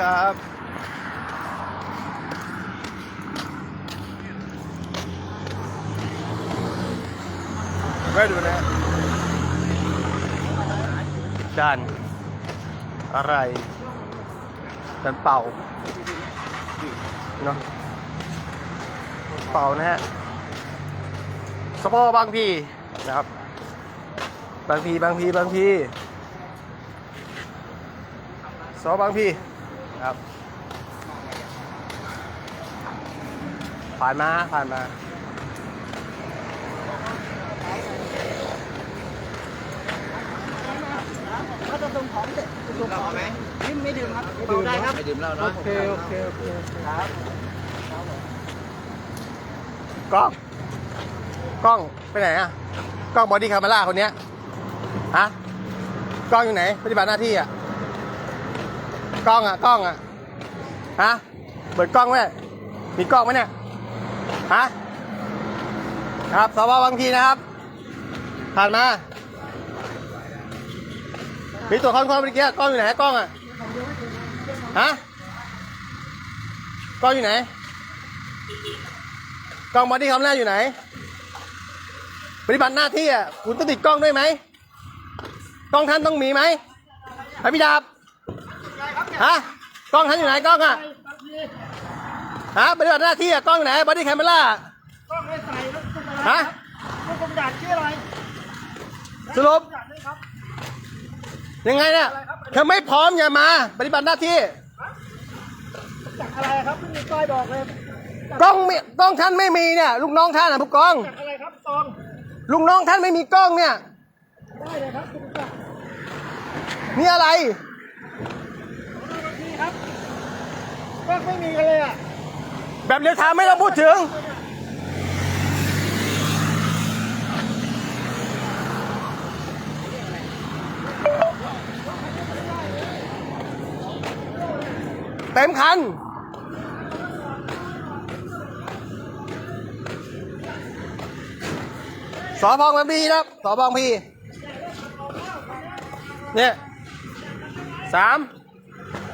ครับไม่ดูนะจานอะไรจานเป่าเนาะเป่านะฮะสปอบางพีนะครับ บางพีบางพีบางพีสอบางพี ครับ ผ่านมา ผ่านมาถ้าจะส่งของเสร็จจะส่งของไหมไม่ไม่ดื่มครับไม่ดื่มได้ครับไม่ดื่มเหล้าเนาะโอเคโอเคโอเคครับกล้องกล้องไปไหนอะกล้องบอดี้คาเมล่าคนเนี้ยฮะกล้องอยู่ไหน ปฏิบัติหน้าที่อะก ล้องอะกล้องอะฮะเปิดกล้องไว้มีกล้องไหมเนี่ยฮะครับสวบางทีนะครับ ผ่านมา มีตัวจคนคนเมื่อกี้กล้องอยู่ไหนกล้องอะฮะกล้องอยู่ไหนกล้องบอดี้คาเมล่อยู่ไหน ปฏิบัติหน้าที่อะคุณต้องติดกล้องด้วยไหมกล้องท่านต้องมีไหมไอพี่ดาบ ฮะกล้องท่านอยู่ไหนกล้องอะฮะปฏิบัติหน้าที่อะกล้องอยู่ไหนบอดี้แคมเมล่าก็ไม่ใส่แล้วคุณอะไรฮะคุณกระดาษชื่ออะไรสรุปกระดาษด้วยครับ ยังไงเนี่ยเธอไม่พร้อมอย่ามา ปฏิบัติหน้าที่ จากอะไรครับไม่มีป้ายบอกเลยกล้องไม่กล้องท่านไม่มีเนี่ยลูกน้องท่านอะผู้กองจากอะไรครับซองลูกน้องท่านไม่มีกล้องเนี่ยได้เลยครับคุณจักรนี่อะไร นี่ครับ ก็ไม่มีกันเลยอะ แบบเรียวไทม์ไม่ต้องพูดถึง เต็มคันสอบองบางพีนะครับสอบองพี่ เนี่ยสาม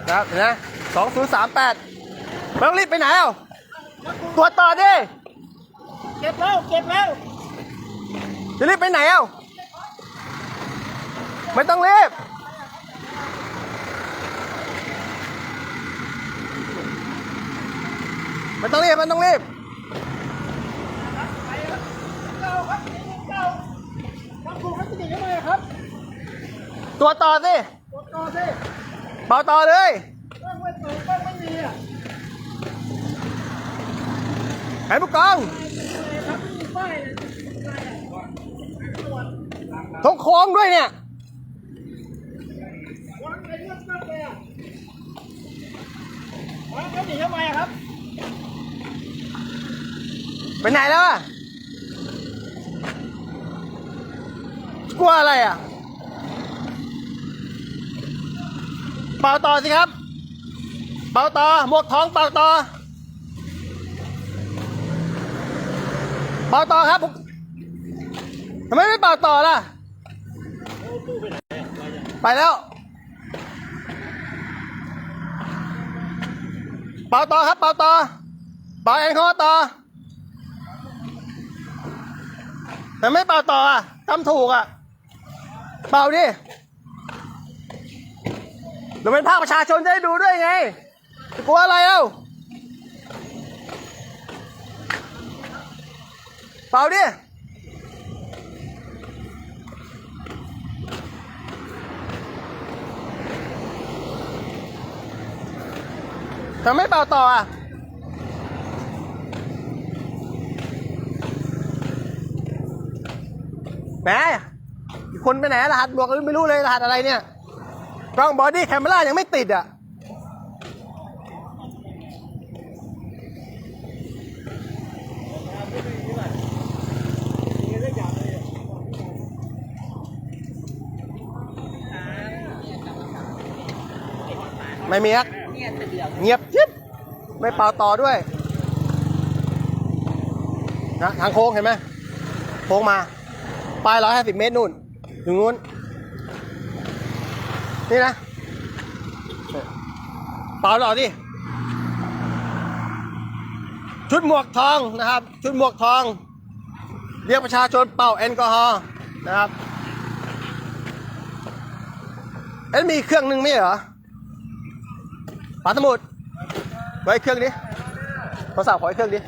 นะครับเห็นะ สองศูนย์สามแปดไม่ต้องรีบไปไหนเอ้าตรวจต่อดิ เก็บแล้วเก็บแล้วจะรีบไปไหนเอ้าไม่ต้องรีบ ไม่ต้องรีบไม่ต้องรีบ เก้าครับเก้าทำถูกครับจะหนีทำไมอะครับตรวจต่อสิ กดต่อสิ เป่าต่อเลย ก็ไม่เปิดก็ไม่มีอะ ให้ผู้กองครับไม่มีป้ายเลยทงโค้งด้วยเนี่ยวางไปเลือกตั้งเลยอะวางแล้วหนีทำไมอะครับ ไปไหนแล้วอะ กลัวอะไรอะ เป่าต่อสิครับ เป่าต่อหมวกทองเป่าต่อ เป่าต่อครับทำไมไม่เป่าต่อล่ะ ไปแล้ว เป่าต่อครับเป่าต่อเป่าแอลกอฮอล์ต่อแต่ไม่เป่าต่ออะทำถูกอะ เป่าดิเราเป็นภาคประชาชนจะได้ดูด้วยไงกลัวอะไรเอ้า เป่าดิทำไมเป่าต่ออะแหมคนไปไหนรหัสบวกไม่รู้เลยรหัสอะไรเนี่ยกล้องบอดี้แคมเมรายังไม่ติดอะ ไม่มีครับเงียบจิ๊บไม่เป่าต่อด้วยนะทางโค้งเห็นไหมโค้งมาปลายร้อยห้าสิบเมตรนู่นถึงนู้น นี่นะ เป่าหล่อดิชุดหมวกทองนะครับ ชุดหมวกทอง เรียกประชาชนเป่าแอลกอฮอล์นะครับเอ็นมีเครื่องหนึ่งไม่เหรอ ปาสมุดไว้เครื่องดิโทรศัพท์ขออีกเครื่องดิ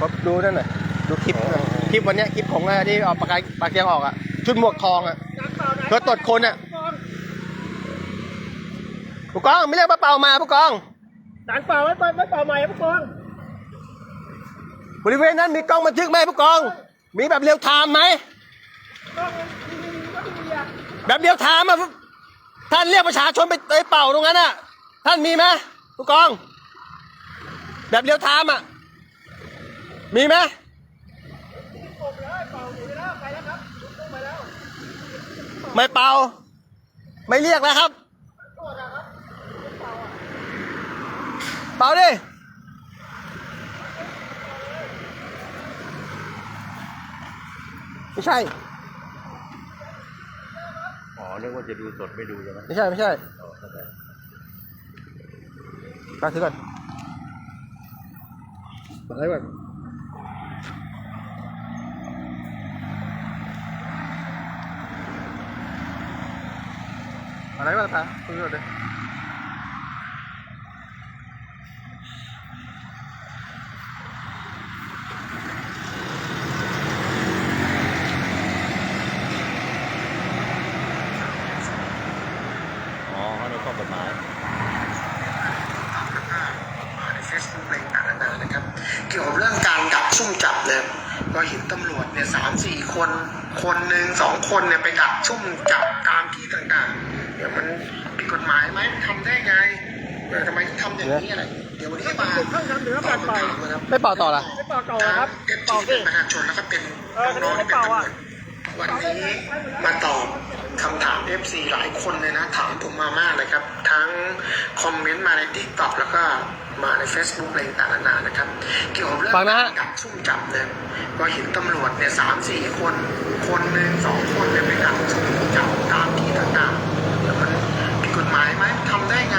ครับดูนั่นหน่อยดูคลิปหน่อยคลิปวันเนี้ยคลิปของไอ้ที่เอาปากกาปากเกียงออกอะ ชุดหมวกทองอะเพื่อตรวจคนอะผู้กองไม่เรียกป้าเป่ามาผู้กองด่านเปล่าไม่เปิดไม่เปล่าใหม่ครับผู้กอง บริเวณนั้นมีกล้องบันทึกไหมผู้กอง มีแบบเรียวไทม์ไหมแบบเรียวไทม์อะท่านเรียกประชาชนไปไปเป่าตรงนั้นอะ ท่านมีไหมผู้กอง แบบเรียวไทม์อะ มีไหมไม่เป่า ไม่เรียกแล้วครับโทษนะครับเป่าดิ ไม่ใช่ อ๋อนึกว่าจะดูสดไม่ดูใช่ไหมไม่ใช่ไม่ใช่อ๋อเข้าใจไปถือก่อนอะไรก่อนอะไรก่อนตาคุยก่อนเลย อ๋อเขาในข้อกฎหมาย ในเฟซบุ๊กอะไรต่างๆนานานะครับ เกี่ยวกับเรื่องการดักซุ่มจับเนี่ยเราเห็นตำรวจเนี่ยสามสี่คน คนหนึ่งสองคนเนี่ยไปดักซุ่มจับตามที่ต่างๆเดี๋ยวมันผิดกฎหมาย ไหมทำได้ไงทำไมทำอย่างนี้อะไรเดี๋ยววันนี้มาเพิ่งทำหรือว่าตอปล่าคำถามนะครับไม่เป่าต่อละไม่เป่าเก่าครับเอฟเป่าเป็นประชาชนแล้วก็เป็นน้องๆที่เป็นเปล่าตำรวอะจวันนี้มาตอบคำถาม FC หลายคนเลยนะ ถามผมมามากเลยครับ ทั้งคอมเมนต์มาใน t ิ k t o k แล้วก็มาใน Facebook อะไรต่างๆนานะครับ เกี่ยวกับเรื่องฟังนะฮะดักซุ่มจับเนี่ยเราเห็นตำรวจเนี่ยสามสี่คน คนหนึ่งสองคนเนี่ยไปดักซุ่มจับตามที่ต่างๆเดี๋ยวมันผิดกฎหมายไหมทำได้ไง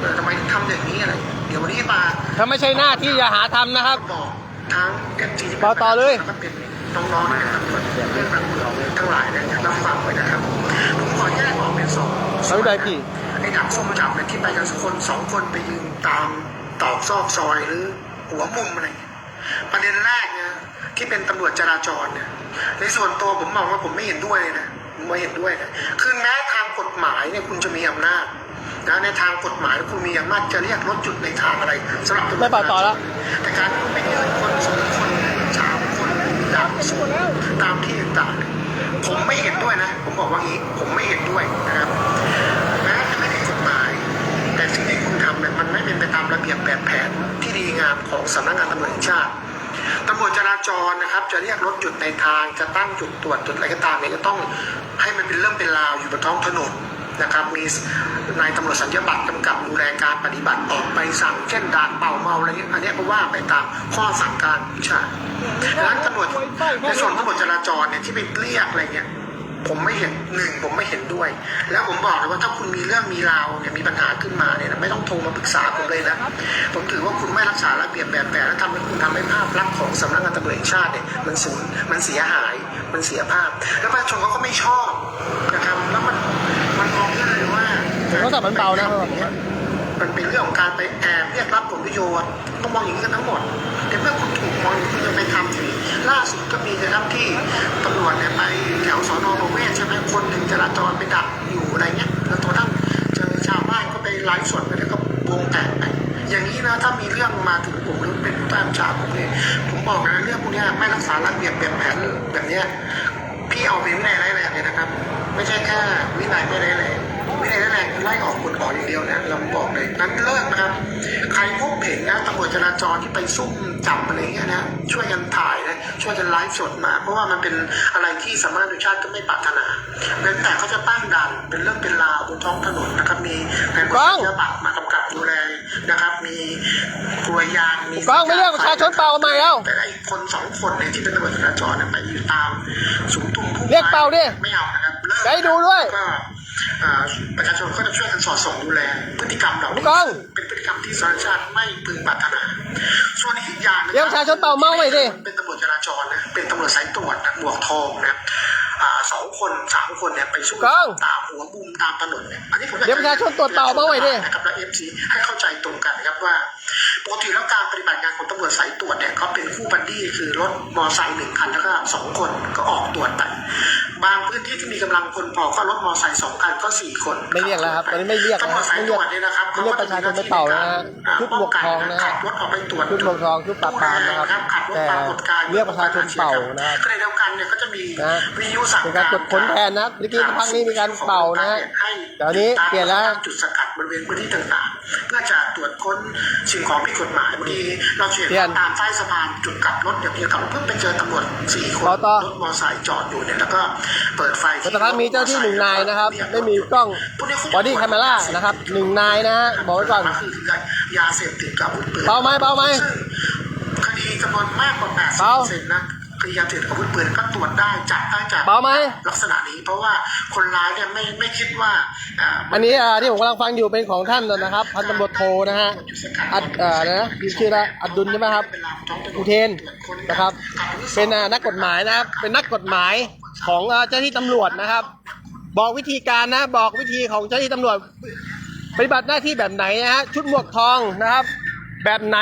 เออ ทำไมถึงทำอย่างนี้อะไร เดี๋ยววันนี้มาถ้าไม่ใช่หน้าที่อย่าหาทำนะครับ บอกทั้งเอฟซีต่อต่อเลยแล้วก็เป็นน้องๆนะครับเรื่องราวของทั้งหลายเนี่ยรับฟังไว้นะครับผมขอแยกออกเป็นสองเอาไม่ได้พี่ไอ้ดักส้มจับเนี่ยที่ไปกันคนสองคนไปยืนตามตอกซอกซอยหรือหัวมุมอะไรเงี้ยประเด็นแรกเนี่ยที่เป็นตำรวจจราจรเนี่ยในส่วนตัวผมมองว่าผมไม่เห็นด้วยเลยนะผมไม่เห็นด้วยนะคือแม้ทางกฎหมายเนี่ยคุณจะมีอำนาจ นะในทางกฎหมายคุณมีอำนาจจะเรียกรถจุดในทางอะไรสำหรับตำรวจไม่เป่าต่อแล้วแต่การที่ไปยืนคนสองคนสามคนดักสูนตามที่ต่างๆผมไม่เห็นด้วยนะ ผมบอกว่างี้ผมไม่เห็นด้วยนะครับแม้จะไม่ผิดกฎหมาย แต่สิ่งที่คุณทำเนี่ยมันไม่เป็นไปตามระเบียบแบบแผนที่ดีงามของสำนักงานตำรวจแห่งชาติตำรวจจราจรนะครับ จะเรียกรถหยุดในทางจะตั้งจุดตรวจจุดอะไรก็ตามเนี่ยจะต้องให้มันเป็นเรื่องเป็นราวอยู่บนท้องถนน นะครับมีนายตำรวจสัญญาบัตรกำกับดูแลการปฏิบัติออกไปสั่งเช่นด่านเป่าเมาอะไรเงี้ยอันเนี้ยก็ว่าไปตามข้อสั่งการใช่ดังนั้นตำรวจในส่วนตำรวจจราจรเนี่ยที่ไปเรียกอะไรเงี้ยผมไม่เห็นหนึ่งผมไม่เห็นด้วย แล้วผมบอกเลยว่าถ้าคุณมีเรื่องมีราวเนี่ยมีปัญหาขึ้นมาเนี่ยนะไม่ต้องโทรมาปรึกษาผมเลยนะผมถือว่าคุณไม่รักษาระเบียบแบบแผนและทำให้คุณทำให้ภาพลักษณ์ของสำนักงานตำรวจแห่งชาติเนี่ยมันสูญมันเสียหายมันเสียภาพ แล้วประชาชนเขาก็ไม่ชอบนะครับแล้วมันมันมองได้เลยว่า ผมก็สับมันเบานะมันเป็นเรื่องของการไปแอบเรียกรับผลประโยชน์ต้องมองอย่างนี้กันทั้งหมดแต่เมื่อคุณถูกมองอย่างนี้คุณจะไปทำที่ล่าสุดก็มีนะครับที่ตำรวจเนี่ยไปแถวสอนอประเวศใช่ไหมคนหนึ่งจราจรไปดักอยู่อะไรเงี้ยแล้วตัวทั้งเจอชาวบ้านก็ไปไลฟ์สดไปแล้วก็วงแตกไปอย่างนี้นะถ้ามีเรื่องมาถึงผมหรือเป็นผู้ตามชาผมเนี่ยผมบอกเลยนะเรื่องพวกนี้ไม่รักษาระเบียบแบบแผนแบบเนี้ยพี่เอาเป็นวินัยร้ายแรงเลยนะครับ ไม่ใช่แค่วินัยไม่ร้ายแรง วินัยร้ายแรงคือไล่ออกกฎออกอย่างเดียวนะเราบอกเลยนั้นเลิกนะครับ ใครพบเห็นนะตำรวจจราจรที่ไปซุ่มจับอะไรเงี้ยนะช่วยกันถ่ายนะช่วยกันไลฟ์สดมา เพราะว่ามันเป็นอะไรที่สามารถดูชาติก็ไม่ปรารถนาแต่เขาจะตั้งด่านเป็นเรื่องเป็นราวบนท้องถนนนะครับมีในบริษัทยาบัตรมากำกับดูแลนะครับ มีกลวยยางมีกล้องไม่เรียกประชาชนเป่าทำไมเอ้าแต่ไอ้คนสองคนเนี่ยที่เป็นตำรวจจราจรเนี่ยไปอยู่ตามสูงตุ้มผู้เรียกเป่าดิไม่เอานะครับเลิกให้ดูด้วยก็อ่า ประชาชนก็จะช่วยกันสอดส่องดูแล พฤติกรรมเหล่านี้ผู้กองเป็นพฤติกรรมที่สาธารณชาติไม่พึงปรารถนา ส่วนอีกอย่างนะคเรียกประชาชนเป่าเมาหน่อยดิเป็นตำรวจจราจรนะเป็นตำรวจสายตรวจนะหมวกทองนะอ่าสองคนสามคนเนี่ยไปช่วยกองตามหัวมุมตามถนนเนี่ยอันนี้ผมอยากเดี๋ยวประชาชนตรวจเป่าเมาหน่อยดินะครับและเอฟซีให้เข้าใจตรงกันนะครับว่าปกติแล้วการปฏิบัติงานของตำรวจสายตรวจเนี่ยเขาเป็นคู่บัดดี้คือรถมอไซค์หนึ่งคันแล้วก็สองคนก็ออกตรวจไป บางพื้นที่ที่มีกำลังคนพอก็รถมอไซค์สองคันก็สี่คนไม่เรียกแล้วครับตอนนี้ไม่เรียกตำรวจสายตรวจเนี่ยนะครับไม่เรียกประชาชนไปเป่านะฮะชุดหมวกทองนะฮะขับรถออกไปตรวจชุดหมวกทองชุดปราบปรามนะครับขับรถแต่ปรากฏการณ์เรียกประชาชนเป่านะครับขณะเดียวกั นเนี่ยก็จะมีนะวิทยุสั่งเป็นการตรวจค้นแทนนะเมื่อกี้พักนี้มีการเป่านะฮะเดี๋ยวนี้เปลี่ยนแล้วจุดสกัดบริเวณพื้นที่ต่างๆเพื่อจะตรวจค้นสิ่งของผิดกฎหมายเมื่อกี้เราจะเห็นเปลี่ยนว่าตามใต้สะพานจุดกลับรถเดี๋ยวเพียงกับเพิ่งไปเจอตำรวจสี่คนต่อต่อรถมอเตอร์ไซค์จอดอยู่เนี่ยแล้วก็เปิดไฟแต่พักมีเจ้าที่หนึ่งนายนะครับไม่มีกล้องบอดี้แคมเมรานะครับหนึ่งนายนะฮะบอกไว้ก่อนคือยาเสพติดกับอาวุธปืนเบาไหมเบาไหมซึ่งคดีจำนวนมากกว่าเบา80เซนนะ คดียาเสพติดกับอาวุธปืนก็ตรวจได้จับได้จากเบาไหม ลักษณะนี้ เพราะว่าคนร้ายเนี่ยไม่ไม่คิดว่าอ่าอันนี้อ่าที่ผมกำลังฟังอยู่เป็นของท่านนะครับพันตำรวจโทนะฮะอัดเอ่ออะไรนะชื่ออะไรอัดดุลใช่ไหมครับ อุเทนนะครับ เป็นอ่านักกฎหมายนะครับ เป็นนักกฎหมายของอ่าเจ้าหน้าที่ตำรวจนะครับ บอกวิธีการนะ บอกวิธีของเจ้าหน้าที่ตำรวจ ปฏิบัติหน้าที่แบบไหนนะฮะชุดหมวกทองนะครับ แบบไหน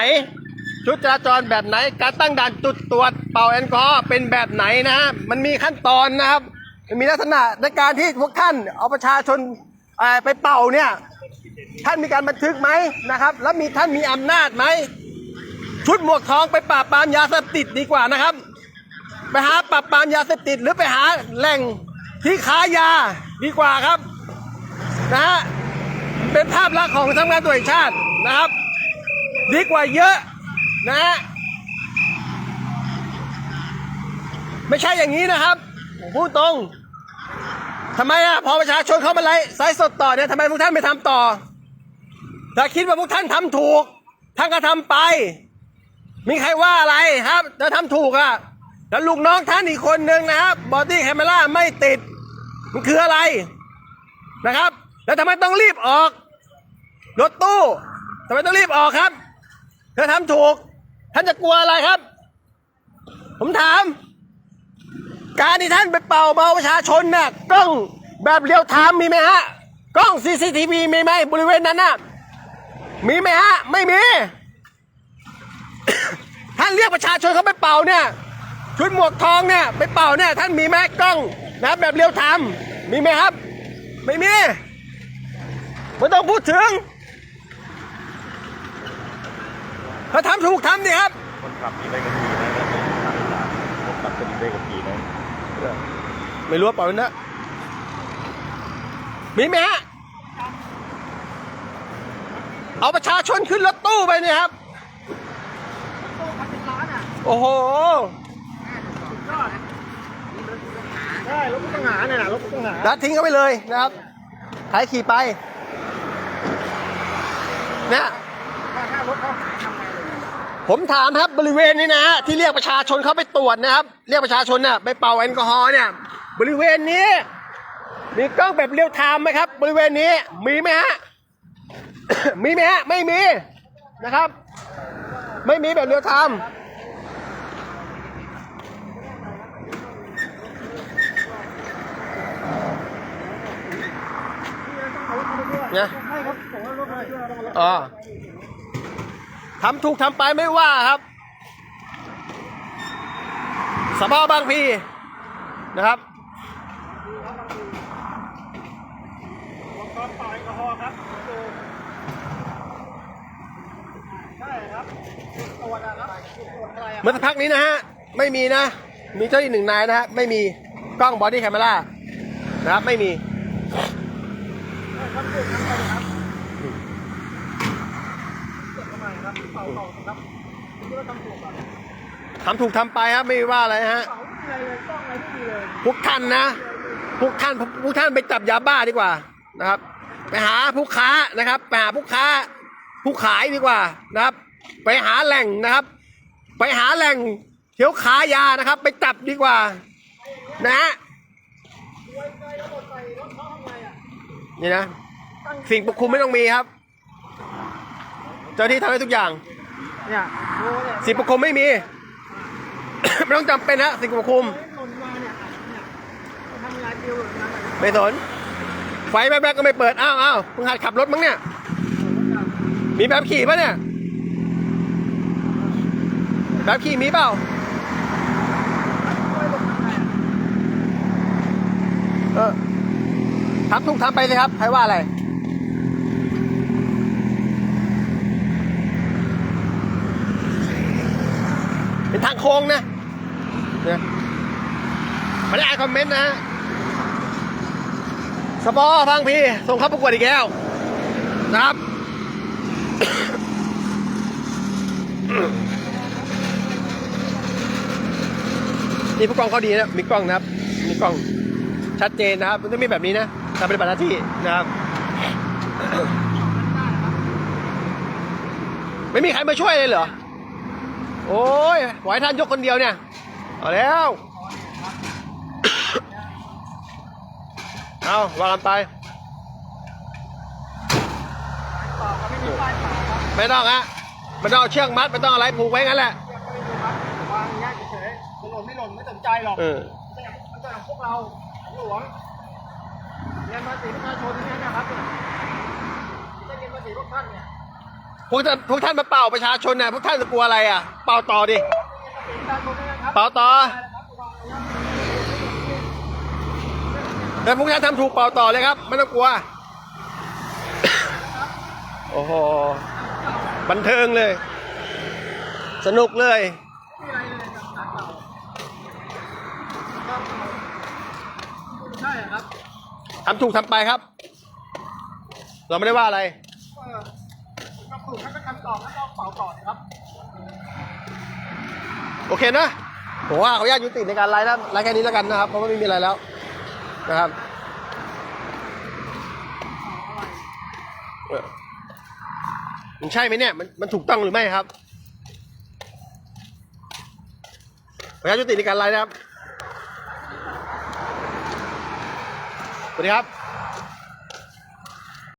ชุดจราจรแบบไหน การตั้งด่านจุดตรวจเป่าแอลกอฮอล์เป็นแบบไหนนะฮะมันมีขั้นตอนนะครับมันมีลักษณะในการที่พวกท่านเอาประชาชนไปเป่าเนี่ยท่านมีการบันทึกไหมนะครับ แล้วมีท่านมีอำนาจไหมชุดหมวกทองไปปราบปรามยาเสพติดดีกว่านะครับ ไปหาปราบปรามยาเสพติดหรือไปหาแหล่งที่ค้ายาดีกว่าครับนะฮะเป็นภาพลักษณ์ของทำงานตัวแห่งชาตินะครับ ดีกว่าเยอะ นะฮะไม่ใช่อย่างนี้นะครับผมพูดตรงทำไมอะพอประชาชนเข้ามาไลฟ์ไซส์สดต่อเนี่ยทำไมพวกท่านไม่ทำต่อ ถ้าคิดว่าพวกท่านทำถูกท่านก็ทำไป มีใครว่าอะไรครับถ้าทำถูกอะแล้วลูกน้องท่านอีกคนนึงนะครับบอดี้แคมเมราไม่ติด มันคืออะไรนะครับ แล้วทำไมต้องรีบออก รถตู้ทำไมต้องรีบออกครับถ้าทำถูก ท่านจะกลัวอะไรครับ ผมถาม การที่ท่านไปเป่าเมาประชาชนน่ะกล้องแบบเรียวไทม์มีไหมฮะ กล้อง CCTV มีไหมบริเวณนั้นน่ะมีไหมฮะ ไม่มี ท่านเรียกประชาชนเขาไปเป่าเนี่ยชุดหมวกทองเนี่ยไปเป่าเนี่ยท่านมีไหมกล้องนะแบบเรียวไทม์มีไหมครับ ไม่มีไม่ต้องพูดถึง ถ้าทำถูกทำดิครับ คนขับมีใบขับขี่ไหมคนขับก็มีใบขับขี่ไหมไม่รู้ว่าเปล่านะมีไหมฮะเอาประชาชนขึ้นรถตู้ไปเนี่ยครับโอ้โหใช่รถผู้ต้องหาเนี่ยนะรถผู้ต้องหาดัดทิ้งเขาไปเลยนะครับใครขี่ไปเนี่ยถ้าถ้ารถเขาทำไงเลย ผมถามครับบริเวณนี้นะฮะที่เรียกประชาชนเข้าไปตรวจนะครับ เรียกประชาชนเนี่ยไปเป่าแอลกอฮอล์เนี่ย บริเวณนี้ มีกล้องแบบเรียลไทม์ไหมครับ บริเวณนี้มีไหมฮะมีไหมฮะไม่มีนะครับ ไม่มีแบบเรียลไทม์เนี่ยให้ครับส่งให้รถเลยช่วยเราต้องมารับอ๋อ ทำถูกทำไปไม่ว่าครับสภาบางพีนะครับตอนปล่อยแอลกอฮอล์ครับดูใช่ครับตรวจอะครับตรวจอะไรอะเมื่อสักพักนี้นะฮะ ไม่มีนะ มีเจ้าหน้าที่หนึ่งนายนะฮะ ไม่มีกล้องบอดี้แคมเมรานะครับ ไม่มี ครับตรวจทำไปเลยครับตรวจทำไมครับเป่าเป่าครับที่เราทำถูกอะ ทำถูกทำไปครับไม่ว่าอะไรฮะเป่าไม่มีอะไรเลยต้องอะไรไม่มีเลยพวกท่านนะพวกท่านพวกท่านไปจับยาบ้าดีกว่านะครับ ไปหาผู้ค้านะครับไปหาผู้ค้า ผู้ขายดีกว่านะครับ ไปหาแหล่งนะครับ ไปหาแหล่งเที่ยวขายานะครับ ไปจับดีกว่า นะฮะนี่นะ สิ่งปกคลุมไม่ต้องมีครับ เจ้าที่ทำให้ทุกอย่าง เนี่ยดูเนี่ยสิ่งปกคลุมไม่มี ไม่ต้องจำเป็นฮะสิ่งคลุมหล่นมาเนี่ยเนี่ยทำลายเกลียวหล่นมไม่สน ไฟแบ๊กๆก็ไม่เปิด อ้าวอ้าวมึงหัดขับรถมั้งเนี่ย มีแบบขี่ปะเนี่ย แบบขี่มีเปล่า เออทำทุกทำไปเลยครับ ใครว่าอะไรเป็นทางโค้งนะ ไม่ได้อ่านคอมเมนต์นะสปอร์ฟังพี่ส่งเข้าประกวดอีกแล้วนะครับนี่ผู้กองเขาดีนะมีกล้องนะครับ มีกล้องชัดเจนนะครับมันต้องมีแบบนี้นะการปฏิบัติหน้าที่นะครับ ไม่มีใครมาช่วยเลยเหรอ โอ้ยไหวท่านยกคนเดียวเนี่ย เอาแล้ว เอาว่ากันไปต่อก็ไม่มีป้ายเปล่าครับไม่ต้องฮะไม่ต้องเอาเชือกมัดไม่ต้องอะไรผูกไว้งั้นแหละเรียกก็ไม่มีครับวางอย่างเงี้ยเฉยๆจะหล่นไม่หล่นไม่สนใจหรอกเออไม่ใช่ไม่ใช่ของพวกเราของหลวงเรียนภาษีประชาชนนี่นะครับเนี่ยไม่ใช่เรียนภาษีพวกท่านเนี่ยพวกท่านพวกท่านมาเป่าประชาชนเนี่ยพวกท่านจะกลัวอะไรอะ เป่าต่อดิเรียนภาษีประชาชนนี่นะครับเป่าต่อ ได้แล้วครับวางระยะ แต่พวกท่านทำถูกเป่าต่อเลยครับ ไม่ต้องกลัว โอ้โห บันเทิงเลย สนุกเลยไม่มีอะไรเลยกับสารเก่าครับใช่ครับทำถูกทำไปครับ เราไม่ได้ว่าอะไรเออก็ถูกท่านก็ทำต่อแล้วก็เป่าต่อนะครับ โอเคนะผมว่าเขาญาตยุติในการไลฟ์นะไลฟ์แค่นี้แล้วกันนะครับ เพราะว่าไม่มีอะไรแล้ว นะครับมันใช่ไหมเนี่ยมันมันถูกต้องหรือไม่ครับขออนุญาตยุติในการไลฟ์นะครับ สวัสดีครับ